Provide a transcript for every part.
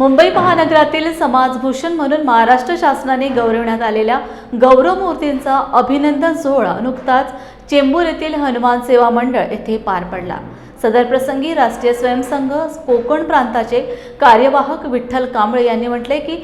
मुंबई महानगरातील समाजभूषण म्हणून महाराष्ट्र शासनाने गौरवण्यात आलेल्या गौरवमूर्तींचा अभिनंदन सोहळा नुकताच चेंबूर येथील हनुमान सेवा मंडळ येथे पार पडला. सदर प्रसंगी राष्ट्रीय स्वयंसंघ कोकण प्रांताचे कार्यवाहक विठ्ठल कांबळे यांनी म्हटले की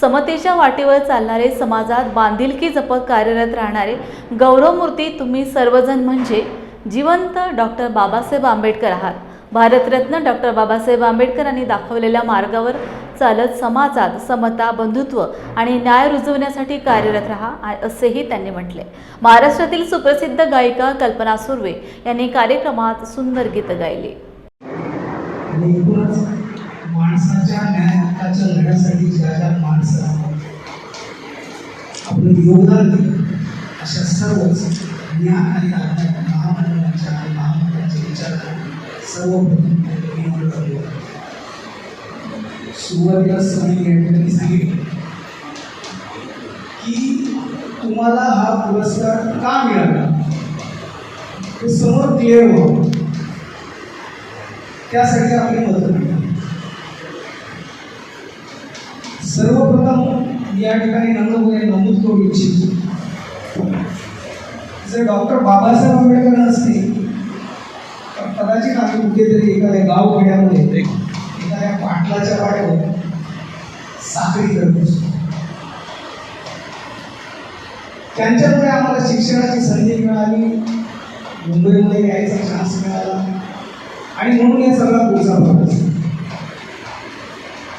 समतेच्या वाटेवर चालणारे समाजात बांधिलकी जपत कार्यरत राहणारे गौरवमूर्ती तुम्ही सर्वजण म्हणजे जिवंत डॉक्टर बाबासाहेब आंबेडकर आहात. भारतरत्न डॉक्टर बाबासाहेब आंबेडकरांनी दाखवलेल्या मार्गावर चालत समाजात समता बंधुत्व आणि न्याय रुजवण्यासाठी कार्यरत राहा असेही त्यांनी म्हटले. महाराष्ट्रातील सुप्रसिद्ध गायिका कल्पना सुर्वे यांनी कार्यक्रमात सुंदर गीत गायले. माणसाच्या न्याय हक्काच्या लढ्यासाठी ज्या ज्या माणसं आपलं योगदान दिलं अशा सर्वच ज्ञान आणि आध्यात्मिक महामंडळाच्या आणि महामंडळाचे विचार सर्वप्रथम मी म्हणून करतो सुरुवातीला स्वामी की तुम्हाला हा पुरस्कार का मिळाला? ते समोर क्लिअर व्हावं त्यासाठी आपली मदत मिळते सर्वप्रथम या ठिकाणी नम्रपणे नमूद करू इच्छितो जर डॉक्टर बाबासाहेब आंबेडकर नसते कुठेतरी एखाद्या गाव खेड्यामध्ये एखाद्या पाटलाच्या वाड्यावर साखळी करत असतो त्यांच्यामुळे आम्हाला शिक्षणाची संधी मिळाली मुंबईमध्ये यायचा चान्स मिळाला आणि म्हणून हे सगळा पुढचा भाग असतो.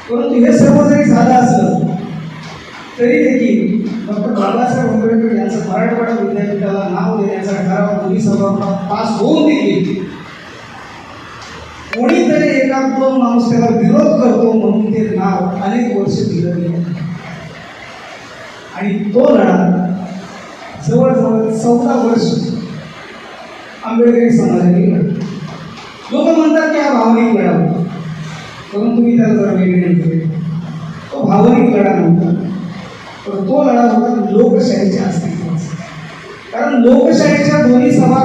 परंतु हे सर्व जरी झालं असलं तरी देखील डॉक्टर बाबासाहेब आंबेडकर यांचं मराठवाडा विद्यापीठाला नाव देण्याचा ठराव दोन्ही सभागृहात पास होऊन देखील कोणीतरी एका दोन माणूस त्याला विरोध करतो म्हणून ते नाव अनेक वर्ष दिलं गेलं. आणि तो लढा जवळजवळ चौदा वर्ष आंबेडकरी समाजाने लढला. लोक म्हणतात की हा भावनिक लढा होता. परंतु मी त्याला जरा वेगळे केले तो भावनिक लढा नव्हता. पण तो लढा होता लोकशाहीच्या अस्तित्वाचा. कारण लोकशाहीच्या दोन्ही सभा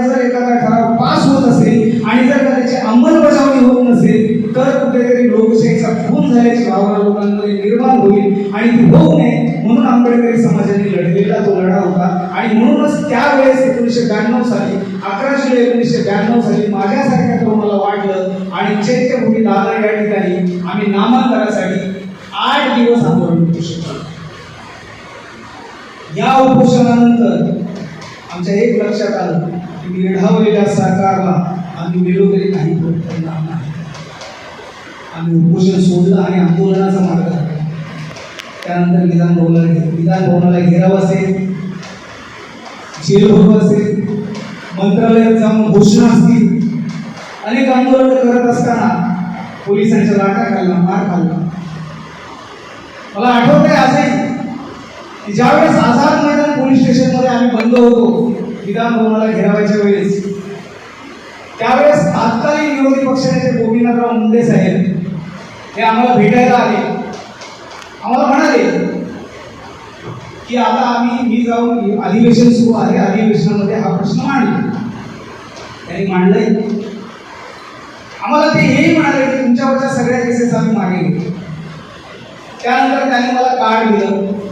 जर एखादा ठराव पास होत असेल आणि जर त्याची अंमलबजावणी होत नसेल तर कुठेतरी लोकशाहीचा खून झाल्याची भावना लोकांमध्ये निर्माण होईल आणि ती होऊ नये म्हणून आंबेडकरी समाजाने लढलेला तो लढा होता. आणि म्हणूनच त्यावेळेस एकोणीसशे ब्याण्णव साली अकरा जुलै एकोणीसशे ब्याण्णव साली माझ्यासारख्या तरुणाला वाटलं आणि चैत्यभूमी दादर या ठिकाणी आम्ही नामांतरासाठी आठ दिवस आंदोलन करू शकतो या उपोषणानंतर आमच्या एक लक्षात आलं की निर्ढावलेल्या सरकारला आम्ही मिळू काही परिणाम नाही. आम्ही उपोषण सोडलं आणि आंदोलनाचा मार्ग त्यानंतर विधान भवनाला घे- विधान भवनाला घेराव असेल जेल भरू असेल मंत्रालयात जाऊन घोषणा असतील अनेक आंदोलन करत असताना पोलिसांच्या लाटा खाल्ला मार खाल्ला मला आठवत आहे आजही की ज्यावेळेस आझाद मैदान पोलीस स्टेशनमध्ये आम्ही बंद होतो विधान भवनाला घेरावायच्या वेळेस त्यावेळेस तात्कालीन विरोधी पक्षाचे गोपीनाथराव मुंडे साहेब हे आम्हाला भेटायला आले. आम्हाला म्हणाले की आता आम्ही मी जाऊन अधिवेशन सुरू आहे अधिवेशनामध्ये हा प्रश्न मांडला. त्यांनी मांडलाय. आम्हाला ते हेही म्हणाले की तुमच्यावरच्या सगळ्या केसेस आम्ही मागे घेतो त्यानंतर त्यांनी मला कार्ड दिलं.